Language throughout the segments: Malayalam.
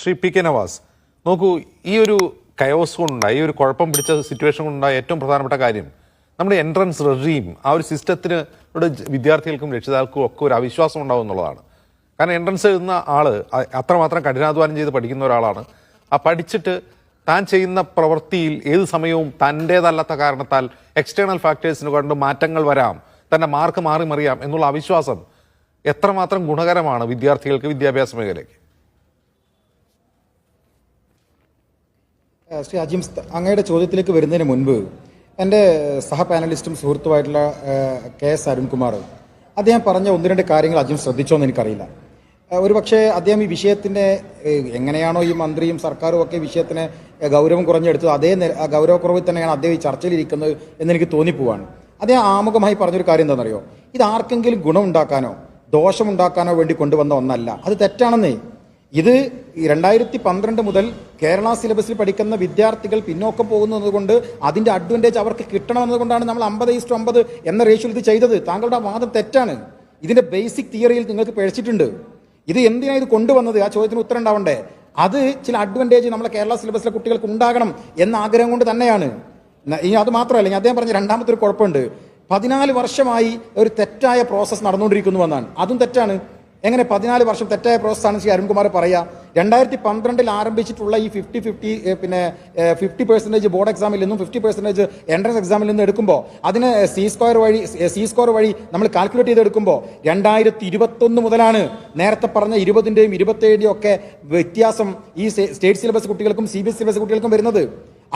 ശ്രീ പി കെ നവാസ് നോക്കൂ ഈ ഒരു കയോസ് കൊണ്ടുണ്ടായി ഈ ഒരു കുഴപ്പം പിടിച്ച സിറ്റുവേഷൻ കൊണ്ടുണ്ടായ ഏറ്റവും പ്രധാനപ്പെട്ട കാര്യം നമ്മുടെ എൻട്രൻസ് റെജീം ആ ഒരു സിസ്റ്റത്തിന് വിദ്യാർത്ഥികൾക്കും രക്ഷിതാക്കൾക്കും ഒക്കെ ഒരു അവിശ്വാസം ഉണ്ടാവും എന്നുള്ളതാണ്. കാരണം എൻട്രൻസ് എഴുതുന്ന ആൾ അത്രമാത്രം കഠിനാധ്വാനം ചെയ്ത് പഠിക്കുന്ന ഒരാളാണ്. ആ പഠിച്ചിട്ട് താൻ ചെയ്യുന്ന പ്രവൃത്തിയിൽ ഏത് സമയവും തന്റേതല്ലാത്ത കാരണത്താൽ എക്സ്റ്റേണൽ ഫാക്ടേഴ്സിന് കൊണ്ട് മാറ്റങ്ങൾ വരാം തന്റെ മാർക്ക് മാറി മറിയാം എന്നുള്ള അവിശ്വാസം എത്രമാത്രം ഗുണകരമാണ് വിദ്യാർത്ഥികൾക്ക് വിദ്യാഭ്യാസ മേഖലയ്ക്ക്. ശ്രീ അജിംസ് അങ്ങയുടെ ചോദ്യത്തിലേക്ക് വരുന്നതിന് മുൻപ് എന്റെ സഹ പാനലിസ്റ്റും സുഹൃത്തുമായിട്ടുള്ള കെ എസ് അരുൺകുമാർ അദ്ദേഹം പറഞ്ഞ ഒന്ന് രണ്ട് കാര്യങ്ങൾ അജിം ശ്രദ്ധിച്ചോ എന്ന് എനിക്കറിയില്ല ഒരു ഒരുപക്ഷെ അദ്ദേഹം ഈ വിഷയത്തിന്റെ എങ്ങനെയാണോ ഈ മന്ത്രിയും സർക്കാരും ഒക്കെ വിഷയത്തിന് ഗൗരവം കുറഞ്ഞെടുത്തത് അതേ ഗൗരവക്കുറവിൽ തന്നെയാണ് അദ്ദേഹം ഈ ചർച്ചയിലിരിക്കുന്നത് എന്നെനിക്ക് തോന്നിപ്പോവാണ്. അദ്ദേഹം ആമുഖമായി പറഞ്ഞൊരു കാര്യം എന്താണെന്നറിയോ? ഇത് ആർക്കെങ്കിലും ഗുണമുണ്ടാക്കാനോ ദോഷമുണ്ടാക്കാനോ വേണ്ടി കൊണ്ടുവന്ന ഒന്നല്ല. അത് തെറ്റാണെന്നേ. ഇത് രണ്ടായിരത്തി പന്ത്രണ്ട് മുതൽ കേരള സിലബസിൽ പഠിക്കുന്ന വിദ്യാർത്ഥികൾ പിന്നോക്കം പോകുന്നത് കൊണ്ട് അതിന്റെ അഡ്വാന്റേജ് അവർക്ക് കിട്ടണമെന്നതുകൊണ്ടാണ് നമ്മൾ അമ്പത് ഈസ്റ്റു അമ്പത് എന്ന റേഷ്യോയിൽ ഇത് ചെയ്തത്. താങ്കളുടെ വാദം തെറ്റാണ്. ഇതിന്റെ ബേസിക് തിയറിയിൽ നിങ്ങൾക്ക് പിഴച്ചിട്ടുണ്ട് ഇത് എന്തിനാണ് ഇത് കൊണ്ടുവന്നത്? ആ ചോദ്യത്തിന് ഉത്തരം ഉണ്ടാവണ്ടേ? അത് ചില അഡ്വാന്റേജ് നമ്മളെ കേരള സിലബസിലെ കുട്ടികൾക്ക് ഉണ്ടാകണം എന്ന ആഗ്രഹം കൊണ്ട് തന്നെയാണ്. ഇനി അത് മാത്രമല്ല ഞാൻ അദ്ദേഹം പറഞ്ഞ രണ്ടാമത്തെ ഒരു കുഴപ്പമുണ്ട്. പതിനാല് വർഷമായി ഒരു തെറ്റായ പ്രോസസ്സ് നടന്നുകൊണ്ടിരിക്കുന്നു എന്നാണ്. അതും തെറ്റാണ്. എങ്ങനെ പതിനാല് വർഷം തെറ്റായ പ്രോസസ്സാണ് ശ്രീ അരുൺകുമാർ പറയാം. രണ്ടായിരത്തി പന്ത്രണ്ടിൽ ആരംഭിച്ചിട്ടുള്ള ഈ ഫിഫ്റ്റി ഫിഫ്റ്റി പിന്നെ ഫിഫ്റ്റി പെർസെന്റേജ് ബോർഡ് എക്സാമിൽ നിന്നും ഫിഫ്റ്റി പെർസെന്റേജ് എൻട്രൻസ് എക്സാമിൽ നിന്നും എടുക്കുമ്പോൾ അതിന് സി സ്ക്വയർ വഴി സി സ്കോർ വഴി നമ്മൾ കാൽക്കുലേറ്റ് ചെയ്തെടുക്കുമ്പോൾ രണ്ടായിരത്തി ഇരുപത്തൊന്ന് മുതലാണ് നേരത്തെ പറഞ്ഞ ഇരുപതിന്റെയും ഇരുപത്തേഴിന്റെയും ഒക്കെ വ്യത്യാസം ഈ സ്റ്റേറ്റ് സിലബസ് കുട്ടികൾക്കും സി ബി എസ് സിലബസ് കുട്ടികൾക്കും വരുന്നത്.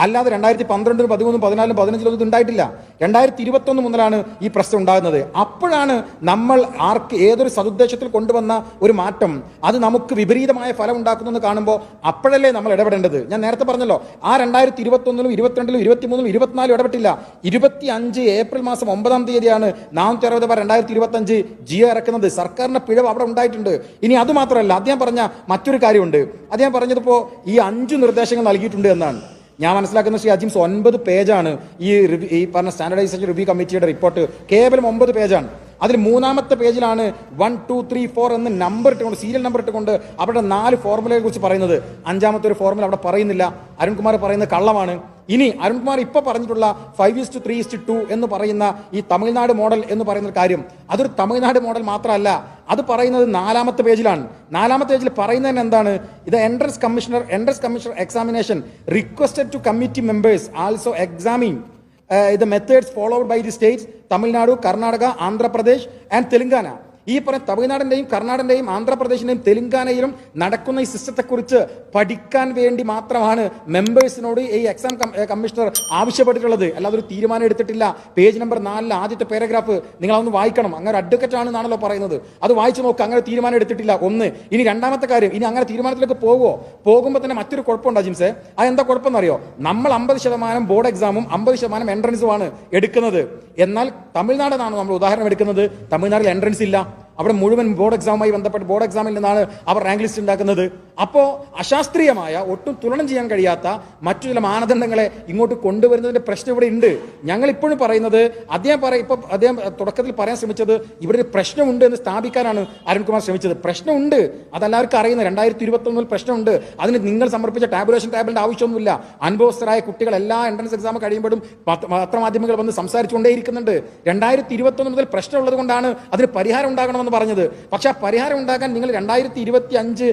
അല്ലാതെ രണ്ടായിരത്തി പന്ത്രണ്ടിലും പതിമൂന്നും പതിനാലും പതിനഞ്ചിലും ഇത് ഉണ്ടായിട്ടില്ല രണ്ടായിരത്തി ഇരുപത്തൊന്ന് മുതലാണ് ഈ പ്രശ്നം ഉണ്ടാകുന്നത്. അപ്പോഴാണ് നമ്മൾ ആർക്ക് ഏതൊരു സതുദ്ദേശത്തിൽ കൊണ്ടുവന്ന ഒരു മാറ്റം അത് നമുക്ക് വിപരീതമായ ഫലം ഉണ്ടാക്കുന്നു എന്ന് കാണുമ്പോൾ അപ്പോഴല്ലേ നമ്മൾ ഇടപെടേണ്ടത്. ഞാൻ നേരത്തെ പറഞ്ഞല്ലോ ആ രണ്ടായിരത്തി ഇരുപത്തൊന്നിലും ഇരുപത്തിരണ്ടിലും ഇരുപത്തിമൂന്നിലും ഇരുപത്തിനാലും ഇടപെട്ടില്ല. ഇരുപത്തി അഞ്ച് ഏപ്രിൽ മാസം ഒമ്പതാം തീയതിയാണ് നാനൂറ്റി അറുപത് ബാർ രണ്ടായിരത്തി ഇരുപത്തി അഞ്ച് ജിയോ ഇറക്കുന്നത്. സർക്കാരിന്റെ പിഴവ് അവിടെ ഉണ്ടായിട്ടുണ്ട്. ഇനി അത് മാത്രമല്ല അദ്ദേഹം പറഞ്ഞ മറ്റൊരു കാര്യമുണ്ട്. അദ്ദേഹം പറഞ്ഞതിപ്പോ ഈ അഞ്ച് നിർദ്ദേശങ്ങൾ നൽകിയിട്ടുണ്ട് എന്നാണ്. ഞാൻ മനസ്സിലാക്കുന്ന ശ്രീ അജിംസ് ഒൻപത് പേജാണ് ഈ ഈ പറഞ്ഞ സ്റ്റാൻഡർഡൈസേഷൻ റിവ്യൂ കമ്മിറ്റിയുടെ റിപ്പോർട്ട് കേവലം ഒമ്പത് പേജാണ്. അതിൽ മൂന്നാമത്തെ പേജിലാണ് വൺ ടു ത്രീ ഫോർ എന്ന് നമ്പർ ഇട്ടുകൊണ്ട് സീരിയൽ നമ്പർ ഇട്ടുകൊണ്ട് അവിടെ നാല് ഫോർമുലയെ കുറിച്ച് പറയുന്നത്. അഞ്ചാമത്തെ ഒരു ഫോർമുല അവിടെ പറയുന്നില്ല. അരുൺകുമാർ പറയുന്നത് കള്ളമാണ്. ഇനി അരുൺകുമാർ ഇപ്പൊ പറഞ്ഞിട്ടുള്ള five is to three is to two എന്ന് പറയുന്ന ഈ തമിഴ്നാട് മോഡൽ എന്ന് പറയുന്ന കാര്യം അതൊരു തമിഴ്നാട് മോഡൽ മാത്രമല്ല. അത് പറയുന്നത് നാലാമത്തെ പേജിലാണ്. നാലാമത്തെ പേജിൽ പറയുന്നതിന് എന്താണ്? ഇത് entrance commissioner entrance commissioner examination requested to committee members also examine Uh, the methods followed by the states Tamil Nadu, Karnataka, Andhra Pradesh, and Telangana. ഈ പറഞ്ഞ തമിഴ്നാടിന്റെയും കർണാടകന്റെയും ആന്ധ്രാപ്രദേശിന്റെയും തെലുങ്കാനയിലും നടക്കുന്ന ഈ സിസ്റ്റത്തെക്കുറിച്ച് പഠിക്കാൻ വേണ്ടി മാത്രമാണ് മെമ്പേഴ്സിനോട് ഈ എക്സാം കമ്മീഷണർ ആവശ്യപ്പെട്ടിട്ടുള്ളത്. അല്ലാതെ ഒരു തീരുമാനം എടുത്തിട്ടില്ല. പേജ് നമ്പർ നാലിലെ ആദ്യത്തെ പാരഗ്രാഫ് നിങ്ങൾ അതൊന്ന് വായിക്കണം. അങ്ങനെ അഡ്വക്കറ്റ് ആണെന്നാണല്ലോ പറയുന്നത്. അത് വായിച്ചു നോക്കുക അങ്ങനെ തീരുമാനം എടുത്തിട്ടില്ല. ഒന്ന്. ഇനി രണ്ടാമത്തെ കാര്യം. ഇനി അങ്ങനെ തീരുമാനത്തിലേക്ക് പോകുമോ പോകുമ്പോൾ തന്നെ മറ്റൊരു കുഴപ്പമുണ്ട് ജിംസെ? അത് എന്താ കുഴപ്പമെന്നറിയോ? നമ്മൾ അമ്പത് ശതമാനം ബോർഡ് എക്സാമും അമ്പത് ശതമാനം എൻട്രൻസുമാണ് എടുക്കുന്നത്. എന്നാൽ തമിഴ്നാടെന്നാണ് നമ്മൾ ഉദാഹരണം എടുക്കുന്നത്. തമിഴ്നാട്ടിൽ എൻട്രൻസ് ഇല്ല. അവിടെ മുഴുവൻ ബോർഡ് എക്സാമുമായി ബന്ധപ്പെട്ട് ബോർഡ് എക്സാമിൽ നിന്നാണ് അവർ റാങ്ക് ലിസ്റ്റ് ഉണ്ടാക്കുന്നത്. അപ്പോൾ അശാസ്ത്രീയമായ ഒട്ടും തുലനം ചെയ്യാൻ കഴിയാത്ത മറ്റു ചില മാനദണ്ഡങ്ങളെ ഇങ്ങോട്ട് കൊണ്ടുവരുന്നതിന്റെ പ്രശ്നം ഇവിടെ ഉണ്ട്. ഞങ്ങൾ ഇപ്പോഴും പറയുന്നത് അദ്ദേഹം പറ ഇപ്പം അദ്ദേഹം തുടക്കത്തിൽ പറയാൻ ശ്രമിച്ചത് ഇവിടെ ഒരു പ്രശ്നമുണ്ട് എന്ന് സ്ഥാപിക്കാനാണ് അരുൺകുമാർ ശ്രമിച്ചത്. പ്രശ്നമുണ്ട്. അതെല്ലാവർക്കും അറിയുന്നത് രണ്ടായിരത്തി ഇരുപത്തൊന്നിൽ പ്രശ്നമുണ്ട്. അതിന് നിങ്ങൾ സമർപ്പിച്ച ടാബുലേഷൻ ടാബിലിന്റെ ആവശ്യമൊന്നുമില്ല. അനുഭവസ്ഥരായ കുട്ടികൾ എല്ലാ എൻട്രൻസ് എക്സാം കഴിയുമ്പോഴും പത്ര- പത്രമാധ്യമങ്ങൾ വന്ന് സംസാരിച്ചുകൊണ്ടേയിരിക്കുന്നുണ്ട്. രണ്ടായിരത്തി ഇരുപത്തൊന്ന് മുതൽ പ്രശ്നമുള്ളത് കൊണ്ടാണ് അതിന് പരിഹാരം ഉണ്ടാകണമെന്ന് പറഞ്ഞത്. പക്ഷെ ആ പരിഹാരം ഉണ്ടാക്കാൻ നിങ്ങൾ രണ്ടായിരത്തി ഇരുപത്തി അഞ്ച്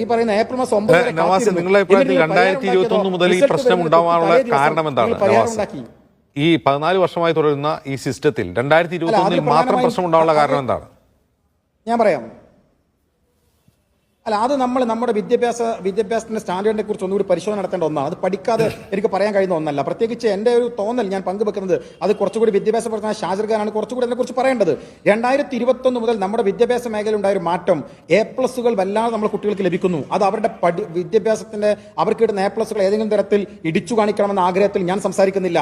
ഈ പറയുന്ന ഏപ്രിൽ മാസം ഒമ്പത് നിങ്ങളെ രണ്ടായിരത്തി ഇരുപത്തി ഒന്ന് മുതൽ ഈ പ്രശ്നം ഉണ്ടാവാനുള്ള കാരണം എന്താണ്. ഈ പതിനാല് വർഷമായി തുടരുന്ന ഈ സിസ്റ്റത്തിൽ രണ്ടായിരത്തി ഇരുപത്തി ഒന്നിൽ മാത്രം പ്രശ്നം ഉണ്ടാവാനുള്ള കാരണം എന്താണ്? ഞാൻ പറയാം. അല്ല അത് നമ്മൾ നമ്മുടെ വിദ്യാഭ്യാസ വിദ്യാഭ്യാസത്തിന്റെ സ്റ്റാൻഡേർഡിനെ കുറിച്ച് ഒന്നുകൂടി പരിശോധന നടത്തേണ്ട ഒന്നാണ്. അത് പഠിക്കാതെ എനിക്ക് പറയാൻ കഴിയുന്ന ഒന്നല്ല. പ്രത്യേകിച്ച് എന്റെ ഒരു തോന്നൽ ഞാൻ പങ്കുവെക്കുന്നത് അത് കുറച്ചുകൂടി വിദ്യാഭ്യാസ പ്രവർത്തന ഷാജർഖാനാണ് കുറച്ചുകൂടി അതിനെക്കുറിച്ച് പറയേണ്ടത്. രണ്ടായിരത്തി ഇരുപത്തൊന്ന് മുതൽ നമ്മുടെ വിദ്യാഭ്യാസ മേഖലയിൽ ഉണ്ടായ ഒരു മാറ്റം എ പ്ലസുകൾ വല്ലാതെ നമ്മുടെ കുട്ടികൾക്ക് ലഭിക്കുന്നു. അത് അവരുടെ പഠി വിദ്യാഭ്യാസത്തിന്റെ അവർക്ക് കിട്ടുന്ന എ പ്ലസുകൾ ഏതെങ്കിലും തരത്തിൽ ഇടിച്ചു കാണിക്കണമെന്ന ആഗ്രഹത്തിൽ ഞാൻ സംസാരിക്കുന്നില്ല.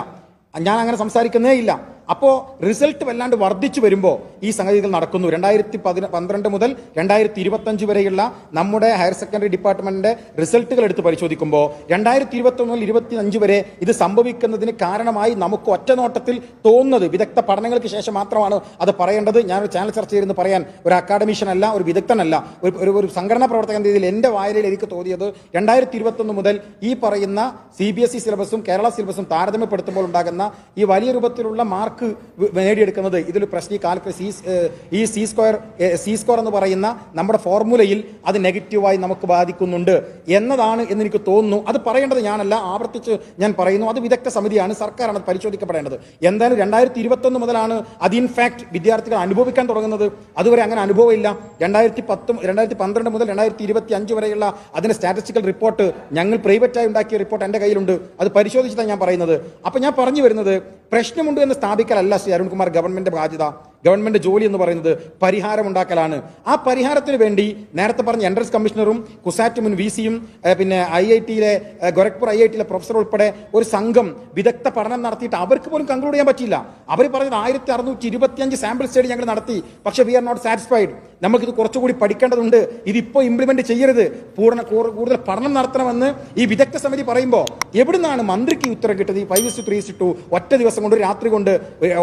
ഞാൻ അങ്ങനെ സംസാരിക്കുന്നേ ഇല്ല. അപ്പോ റിസൾട്ട് വല്ലാണ്ട് വർദ്ധിച്ചു വരുമ്പോൾ ഈ സംഗതികൾ നടക്കുന്നു. രണ്ടായിരത്തി പതിന പന്ത്രണ്ട് മുതൽ രണ്ടായിരത്തി ഇരുപത്തഞ്ച് വരെയുള്ള നമ്മുടെ ഹയർ സെക്കൻഡറി ഡിപ്പാർട്ട്മെന്റിന്റെ റിസൾട്ടുകൾ എടുത്ത് പരിശോധിക്കുമ്പോൾ രണ്ടായിരത്തി ഇരുപത്തൊന്ന് മുതൽ ഇരുപത്തി അഞ്ച് വരെ ഇത് സംഭവിക്കുന്നതിന് കാരണമായി നമുക്ക് ഒറ്റനോട്ടത്തിൽ തോന്നുന്നത് വിദഗ്ധ പഠനങ്ങൾക്ക് ശേഷം മാത്രമാണ് അത് പറയേണ്ടത്. ഞാനൊരു ചാനൽ ചർച്ച ചെയ്തെന്ന് പറയാൻ. ഒരു അക്കാഡമിഷ്യൻ അല്ല ഒരു വിദഗ്ധനല്ല. ഒരു ഒരു സംഘടനാ പ്രവർത്തകൻ രീതിയിൽ എന്റെ വായനയിൽ എനിക്ക് തോന്നിയത് രണ്ടായിരത്തി ഇരുപത്തൊന്ന് മുതൽ ഈ പറയുന്ന സി ബി എസ് ഇ സിലബസും കേരള സിലബസും താരതമ്യപ്പെടുത്തുമ്പോൾ ഉണ്ടാകുന്ന ഈ വലിയ രൂപത്തിലുള്ള മാർക്ക് വ- നേടിയെടുക്കുന്നത് ഇതിൽ പ്രശ്നം ഈ കാൽക്കുലസ് ഈ സ്- സ്ക്വയർ സി സ്ക്വയർ എന്ന് പറയുന്ന നമ്മുടെ ഫോർമുലയിൽ അത് നെഗറ്റീവായി നമുക്ക് ബാധിക്കുന്നുണ്ട് എന്നതാണ് എന്ന് എനിക്ക് തോന്നുന്നു. അത് പറയേണ്ടത് ഞാനല്ല ആവർത്തിച്ച് ഞാൻ പറയുന്നു. അത് വിദഗ്ധ സമിതിയാണ് സർക്കാരാണ് അത് പരിശോധിക്കപ്പെടേണ്ടത്. എന്തായാലും രണ്ടായിരത്തി ഇരുപത്തൊന്ന് മുതലാണ് അത് ഇൻഫാക്ട് വിദ്യാർത്ഥികൾ അനുഭവിക്കാൻ തുടങ്ങുന്നത്. അതുവരെ അങ്ങനെ അനുഭവമില്ല. രണ്ടായിരത്തി പത്തും രണ്ടായിരത്തി പന്ത്രണ്ട് മുതൽ രണ്ടായിരത്തി ഇരുപത്തി അഞ്ച് വരെയുള്ള അതിന്റെ സ്റ്റാറ്റിസ്റ്റിക്കൽ റിപ്പോർട്ട് ഞങ്ങൾ പ്രൈവറ്റായി ഉണ്ടാക്കിയ റിപ്പോർട്ട് എന്റെ കയ്യിലുണ്ട്. അത് പരിശോധിച്ചിട്ടാണ് ഞാൻ പറയുന്നത്. അപ്പൊ ഞാൻ പറഞ്ഞു വരുന്നത് പ്രശ്നമുണ്ട് എന്ന് സ്ഥാപിക്കലല്ല ശ്രീ അരുൺകുമാർ ഗവൺമെന്റ് ബാധ്യത. ഗവൺമെന്റ് ജോലി എന്ന് പറയുന്നത് പരിഹാരം ഉണ്ടാക്കലാണ് ആ പരിഹാരത്തിന് വേണ്ടി നേരത്തെ പറഞ്ഞ എൻട്രൻസ് കമ്മീഷണറും കുസാറ്റ് മുൻ വി സിയും പിന്നെ ഐ ഐ ടിയിലെ ഗോരഖ്പൂർ ഐ ഐ ടിയിലെ പ്രൊഫസർ ഉൾപ്പെടെ ഒരു സംഘം വിദഗ്ധ പഠനം നടത്തിയിട്ട് അവർക്ക് പോലും കൺക്ലൂഡ് ചെയ്യാൻ പറ്റില്ല അവർ പറഞ്ഞത് ആയിരത്തി അറുന്നൂറ്റി ഇരുപത്തിയഞ്ച് സാമ്പിൾ സ്റ്റഡി ഞങ്ങൾ നടത്തി. പക്ഷേ വി ആർ നോട്ട് സാറ്റിസ്ഫൈഡ് നമുക്കിത് കുറച്ചുകൂടി പഠിക്കേണ്ടതുണ്ട്. ഇതിപ്പോൾ ഇംപ്ലിമെന്റ് ചെയ്യരുത്. പൂർണ കൂടുതൽ പഠനം നടത്തണമെന്ന് ഈ വിദഗ്ധ സമിതി പറയുമ്പോൾ എവിടുന്നാണ് മന്ത്രിക്ക് ഉത്തരം കിട്ടുന്നത് ഈ ഫൈവ് ത്രീ ടു ഒറ്റ ദിവസം കൊണ്ട് രാത്രി കൊണ്ട്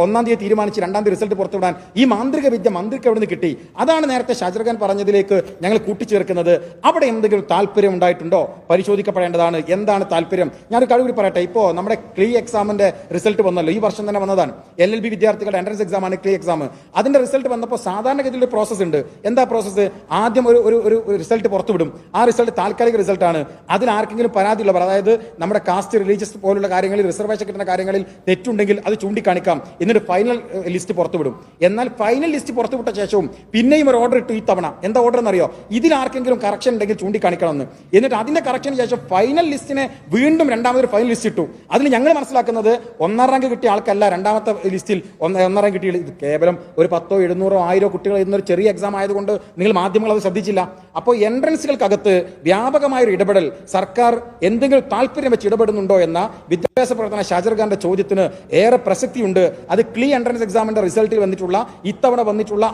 ഒന്നാം തീയതി തീരുമാനിച്ച് രണ്ടാം തീയതി റിസൾട്ട് പുറത്തുവിടാൻ ഈ മാന്ത്രിക വിദ്യ മന്ത്രിക്ക് എവിടെ നിന്ന് കിട്ടി? അതാണ് നേരത്തെ ഷാജർ ഖാൻ പറഞ്ഞതിലേക്ക് ഞങ്ങൾ കൂട്ടിച്ചേർക്കുന്നത്. അവിടെ എന്തെങ്കിലും താല്പര്യം ഉണ്ടായിട്ടുണ്ടോ? പരിശോധിക്കപ്പെടേണ്ടതാണ്. എന്താണ് താല്പര്യം ഞാനൊരു കഴിവ് പറയട്ടെ. ഇപ്പോൾ നമ്മുടെ ക്ലീ എക്സാമിന്റെ റിസൾട്ട് വന്നല്ലോ. ഈ വർഷം തന്നെ വന്നതാണ്. എൽ എൽ ബി വിദ്യാർത്ഥികളുടെ എൻട്രൻസ് എക്സാമാണ് ക്ലീ എക്സാം അതിന്റെ റിസൾട്ട് വന്നപ്പോൾ സാധാരണഗതിയിൽ ഒരു പ്രോസസ് ഉണ്ട്. എന്താ പ്രോസസ്സ് ആദ്യം ഒരു ഒരു റിസൾട്ട് പുറത്തുവിടും. ആ റിസൾട്ട് താൽക്കാലിക റിസൾട്ട് ആണ്. അതിൽ ആർക്കെങ്കിലും പരാതി ഉള്ളവർ അതായത് നമ്മുടെ കാസ്റ്റ് റിലീജിയസ് പോലുള്ള കാര്യങ്ങളിൽ റിസർവേഷൻ കിട്ടുന്ന കാര്യങ്ങളിൽ തെറ്റുണ്ടെങ്കിൽ അത് ചൂണ്ടിക്കാണിക്കാം. എന്നിട്ട് ഫൈനൽ ലിസ്റ്റ് പുറത്തുവിടും. എന്നാൽ ഫൈനൽ ലിസ്റ്റ് പുറത്തുവിട്ട ശേഷവും പിന്നെയും ഒരു ഓർഡർ ഇട്ടു ഈ തവണ എന്താ ഓർഡർ എന്നറിയോ? ഇതിൽ ആർക്കെങ്കിലും കറക്ഷൻ ഉണ്ടെങ്കിൽ ചൂണ്ടിക്കാണിക്കണം എന്ന് എന്നിട്ട് അതിന്റെ കറക്ഷന് ശേഷം ഫൈനൽ ലിസ്റ്റിനെ വീണ്ടും രണ്ടാമതൊരു ഫൈനൽ ലിസ്റ്റ് ഇട്ടു. അതിൽ ഞങ്ങൾ മനസ്സിലാക്കുന്നത് ഒന്നാം റാങ്ക് കിട്ടിയ ആൾക്കല്ല രണ്ടാമത്തെ ലിസ്റ്റിൽ ഒന്നാം റാങ്ക് കിട്ടിയ ഇത് കേവലം ഒരു പത്തോ എഴുന്നൂറോ ആയിരോ കുട്ടികൾ എന്നൊരു ചെറിയ എക്സാം ആയതുകൊണ്ട് നിങ്ങൾ മാധ്യമങ്ങൾ അത് ശ്രദ്ധിച്ചില്ല. അപ്പോൾ എൻട്രൻസുകൾക്കകത്ത് വ്യാപകമായ ഒരു ഇടപെടൽ സർക്കാർ എന്തെങ്കിലും താല്പര്യം വെച്ച് ഇടപെടുന്നുണ്ടോ എന്ന വിദ്യാഭ്യാസ പ്രവർത്തന ഷാജർഖാന്റെ ചോദ്യത്തിന് ഏറെ പ്രസക്തിയുണ്ട്. അത് ക്ലീ എൻട്രൻസ് എക്സാമിന്റെ റിസൾട്ടിൽ വന്നിട്ടുള്ള ഇത്തവണ വന്നിട്ടുള്ള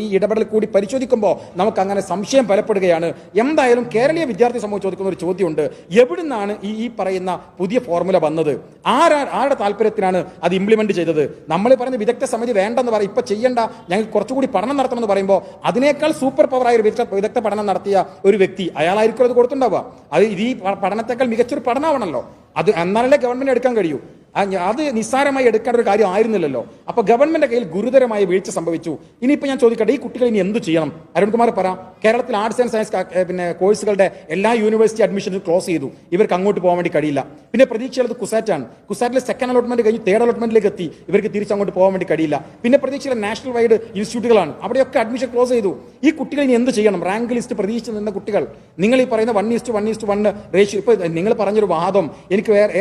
ഈ ഇടപെടൽ കൂടി പരിശോധിക്കുമ്പോൾ നമുക്ക് അങ്ങനെ സംശയം ബലപ്പെടുകയാണ് എന്തായാലും കേരളീയ വിദ്യാർത്ഥി സമൂഹം ചോദിക്കുന്ന ഒരു ചോദ്യമുണ്ട്. എവിടുന്നാണ് ഈ ഈ പറയുന്ന പുതിയ ഫോർമുല വന്നത്? ആരാ ആരുടെ താല്പര്യത്തിനാണ് അത് ഇംപ്ലിമെന്റ് ചെയ്തത്? നമ്മൾ പറയുന്ന വിദഗ്ധ സമിതി വേണ്ടെന്ന് പറയും ഇപ്പൊ ചെയ്യേണ്ട. ഞങ്ങൾ കുറച്ചുകൂടി പഠനം നടത്തണം എന്ന് പറയുമ്പോൾ അതിനേക്കാൾ സൂപ്പർ പവറായ ഒരു വിദഗ്ധ പഠനം നടത്തിയ ഒരു വ്യക്തി അയാളായിരിക്കും അത് കൊടുത്തുണ്ടാവുക അത് ഇത് ഈ പഠനത്തെക്കാൾ മികച്ചൊരു പഠനമാണല്ലോ. അത് എന്നാലല്ലേ ഗവൺമെന്റ് എടുക്കാൻ കഴിയൂ. അത് നിസ്സാരമായി എടുക്കേണ്ട ഒരു കാര്യം ആയിരുന്നില്ലല്ലോ. അപ്പൊ ഗവൺമെന്റ് കയ്യിൽ ഗുരുതരമായ വീഴ്ച സംഭവിച്ചു. ഇനിയിപ്പോ ഞാൻ ചോദിക്കട്ടെ ഈ കുട്ടികൾ ഇനി എന്ത് ചെയ്യണം? അരുൺകുമാർ പറ കേരളത്തിൽ ആർട്സ് ആൻഡ് സയൻസ് പിന്നെ കോഴ്സുകളുടെ എല്ലാ യൂണിവേഴ്സിറ്റി അഡ്മിഷനും ക്ലോസ് ചെയ്തു. ഇവർക്ക് അങ്ങോട്ട് പോകാൻ വേണ്ടി കഴിയില്ല. പിന്നെ പ്രതീക്ഷയുള്ളത് കുസാറ്റാണ്. കുസാറ്റിലെ സെക്കൻഡ് അലോട്ട്മെന്റ് കഴിഞ്ഞ് തേർഡ് അലോട്ട്മെന്റിലേക്ക് എത്തി. ഇവർക്ക് തിരിച്ച് അങ്ങോട്ട് പോകാൻ വേണ്ടി കഴിയില്ല. പിന്നെ പ്രതീക്ഷയിലെ നാഷണൽ വൈഡ് ഇൻസ്റ്റിറ്റ്യൂട്ടുകളാണ് അവിടെയൊക്കെ അഡ്മിഷൻ ക്ലോസ് ചെയ്തു. ഈ കുട്ടികൾ ഇനി എന്ത് ചെയ്യണം? റാങ്ക് ലിസ്റ്റ് പ്രതീക്ഷിച്ച് നിന്ന കുട്ടികൾ. നിങ്ങൾ ഈ പറയുന്ന one is to one is to one ratio ഇപ്പൊ നിങ്ങൾ പറഞ്ഞൊരു വാദം. എനിക്ക് വേറെ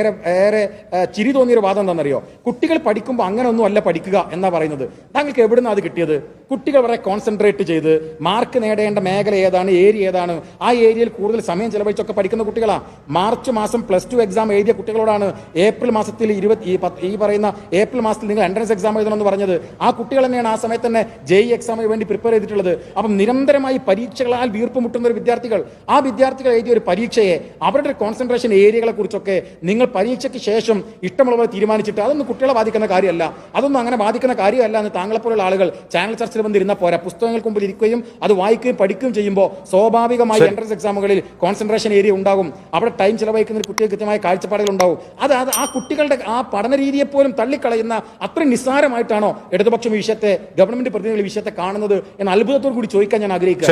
ഏറെ ചിരി തോന്നിയൊരു വാദം എന്താണെന്നറിയോ? കുട്ടികൾ പഠിക്കുമ്പോൾ അങ്ങനെ ഒന്നും അല്ല പഠിക്കുക എന്നാ പറയുന്നത്. താങ്കൾക്ക് എവിടുന്നാ അത് കിട്ടിയത്? കുട്ടികൾ വളരെ കോൺസെൻട്രേറ്റ് ചെയ്ത് മാർക്ക് നേടേണ്ട മേഖല ഏതാണ് ഏരിയ ഏതാണ്? ആ ഏരിയയിൽ കൂടുതൽ സമയം ചെലവഴിച്ചൊക്കെ പഠിക്കുന്ന കുട്ടികളാ. മാർച്ച് മാസം പ്ലസ് ടു എക്സാം എഴുതിയ കുട്ടികളോടാണ് ഏപ്രിൽ മാസത്തിൽ ഇരുപത്തി ഈ പറയുന്ന ഏപ്രിൽ മാസത്തിൽ നിങ്ങൾ എൻട്രൻസ് എക്സാം എഴുതണമെന്ന് പറഞ്ഞത്. ആ കുട്ടികൾ തന്നെയാണ് ആ സമയത്ത് തന്നെ ജെ ഇ എക്സാമിന് വേണ്ടി പ്രിപ്പയർ ചെയ്തിട്ടുള്ളത്. അപ്പം നിരന്തരമായി പരീക്ഷകളാൽ വീർപ്പ് മുട്ടുന്ന ഒരു വിദ്യാർത്ഥികൾ ആ വിദ്യാർത്ഥികൾ എഴുതിയ ഒരു പരീക്ഷയെ അവരുടെ കോൺസെൻട്രേഷൻ ഏരിയകളെ കുറിച്ചൊക്കെ നിങ്ങൾ പരീക്ഷയ്ക്ക് ശേഷം ഇഷ്ടമുള്ളവർ തീരുമാനിച്ചിട്ട് അതൊന്നും കുട്ടികളെ ബാധിക്കുന്ന കാര്യമല്ല. അതൊന്നും അങ്ങനെ ബാധിക്കുന്ന കാര്യമല്ല എന്ന് താങ്കളെപ്പോലുള്ള ആളുകൾ ചാനൽ ചർച്ചയിൽ വന്നിരുന്ന പോരാ പുസ്തകങ്ങൾക്ക് മുമ്പിൽ ഇരിക്കുകയും അത് വായിക്കുകയും പഠിക്കുകയും ചെയ്യുമ്പോൾ സ്വാഭാവികമായി എൻട്രൻസ് എക്സാമുകളിൽ കോൺസെൻട്രേഷൻ ഏരിയ ഉണ്ടാകും. അവിടെ ടൈം ചിലവഴിക്കുന്ന കുട്ടികൾ കൃത്യമായ കാഴ്ചപ്പാടുകൾ ഉണ്ടാവും. അത് അത് ആ കുട്ടികളുടെ ആ പഠന രീതിയെ പോലും തള്ളിക്കളയുന്ന അത്രയും നിസ്സാരമായിട്ടാണോ ഇടതുപക്ഷം ഈ വിഷയത്തെ ഗവൺമെന്റ് പ്രതിനിധികൾ ഈ വിഷയത്തെ കാണുന്നത് എന്ന അത്ഭുതത്തോടു കൂടി ചോദിക്കാൻ ഞാൻ ആഗ്രഹിക്കുക